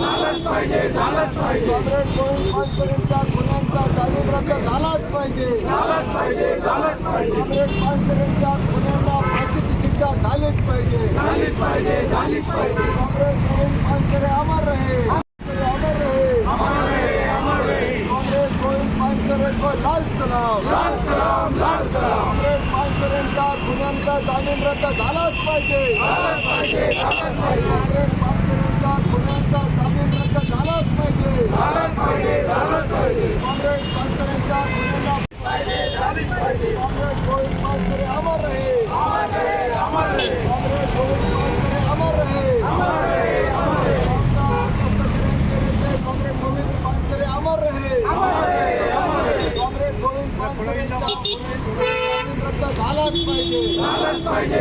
झालाच पाहिजे कॉम्रेड गोविंद पर्यंतच्या गुन्ह्यांचा जामीन रद्द झालाच पाहिजे कॉम्रेड पानसरेंच्या गुन्ह्यांना फाशीची शिक्षा झालीच पाहिजे कॉम्रेड गोविंद पानसरे अमर रहे अमर रहे कॉम्रेड पानसरे को लाल सलाम. गुन्ह्यांचा जामीन रद्द झालाच पाहिजे कॉम्रेड पानसरेंच्या गुन्ह्यांचा जामीन रद्द झालाच पाहिजे कॉम्रेड पानसरेंच्या गुन्ह्यांना कॉम्रेड गोविंद पानसरे अमर रहे कॉम्रेड गोविंद पानसरे अमर रहे कॉम्रेड गोविंद पानसरे अमर रहे कॉम्रेड गोविंद पानसरेंच्या जामीन झालाच पाहिजे.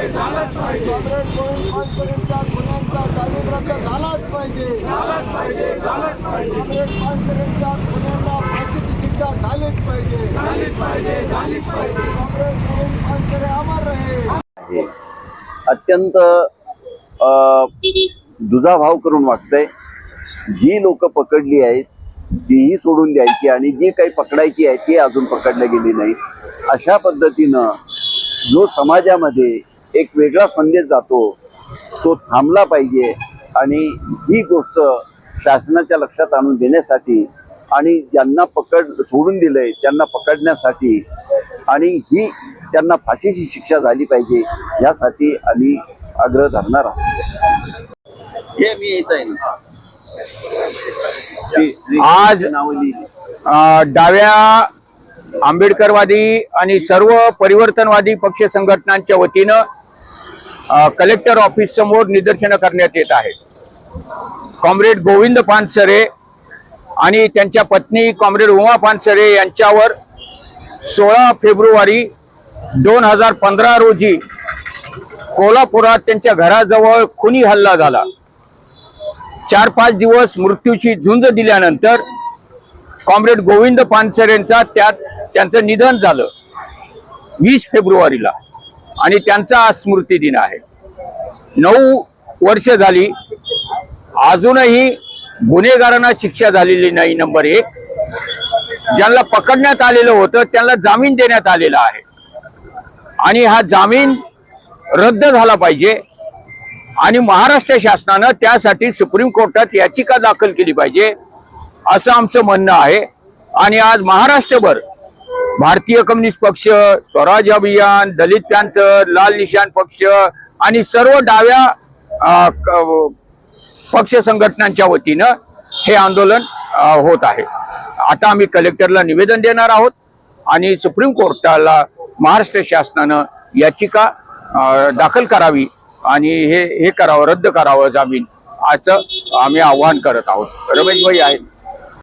कॉम्रेड गोविंद पानसरेंच्या गुन्ह्यांचा जामीन रद्द झालाच पाहिजे. कॉम्रेड पानसरेंच्या गुन्ह्यांना फाशीची शिक्षा झालीच पाहिजे. कॉम्रेड गोविंद पानसरे अमर रहे. आहे अत्यंत दुजाभाव करून वागतंय. जी लोक पकडली आहेत तीही सोडून द्यायची आणि जी काही पकडायची आहे ती अजून पकडल्या गेली नाही. अशा पद्धतीनं जो समाजामध्ये एक वेगळा संदेश जातो तो थांबला पाहिजे. आणि ही गोष्ट शासनाच्या लक्षात आणून देण्यासाठी आणि ज्यांना पकड सोडून दिलंय त्यांना पकडण्यासाठी आणि ही त्यांना फाशीची शिक्षा झाली पाहिजे यासाठी आम्ही आग्रह धरणार आहोत. हे मी येत आहे आज डाव्या आंबेडकरवादी आणि सर्व परिवर्तनवादी पक्ष संघटनांच्या वतीनं कलेक्टर ऑफिस समोर निदर्शनं करण्यात येत आहेत. कॉम्रेड गोविंद पानसरे आणि त्यांच्या पत्नी कॉम्रेड उमा पानसरे यांच्यावर सोळा फेब्रुवारी दोन हजार पंधरा रोजी कोल्हापुरात त्यांच्या घराजवळ खुनी हल्ला झाला. चार पाच दिवस मृत्यूची झुंज दिल्यानंतर कॉम्रेड गोविंद पानसरेंचा त्यात त्यांचं निधन झालं. वीस फेब्रुवारीला. आणि त्यांचा आज स्मृती दिन आहे. नऊ वर्ष झाली. अजूनही गुन्हेगारांना शिक्षा झालेली नाही नंबर एक. ज्यांना पकडण्यात आलेलं होतं त्यांना जामीन देण्यात आलेला आहे. आणि हा जामीन रद्द झाला पाहिजे. आणि महाराष्ट्र शासनानं त्यासाठी सुप्रीम कोर्टात याचिका दाखल केली पाहिजे असं आमचं म्हणणं आहे. आणि आज महाराष्ट्रभर भारतीय कम्युनिस्ट पक्ष स्वराज अभियान दलित पॅंथर लाल निशान पक्ष आणि सर्व डाव्या क- पक्ष संघटनांच्या वतीनं हे आंदोलन होत आहे. आता आम्ही कलेक्टरला निवेदन देणार आहोत आणि सुप्रीम कोर्टाला महाराष्ट्र शासनानं याचिका दाखल करावी आणि हे हे करावं रद्द करावं जामीन असं आम्ही आवाहन करत आहोत. रमेश भाई आहेत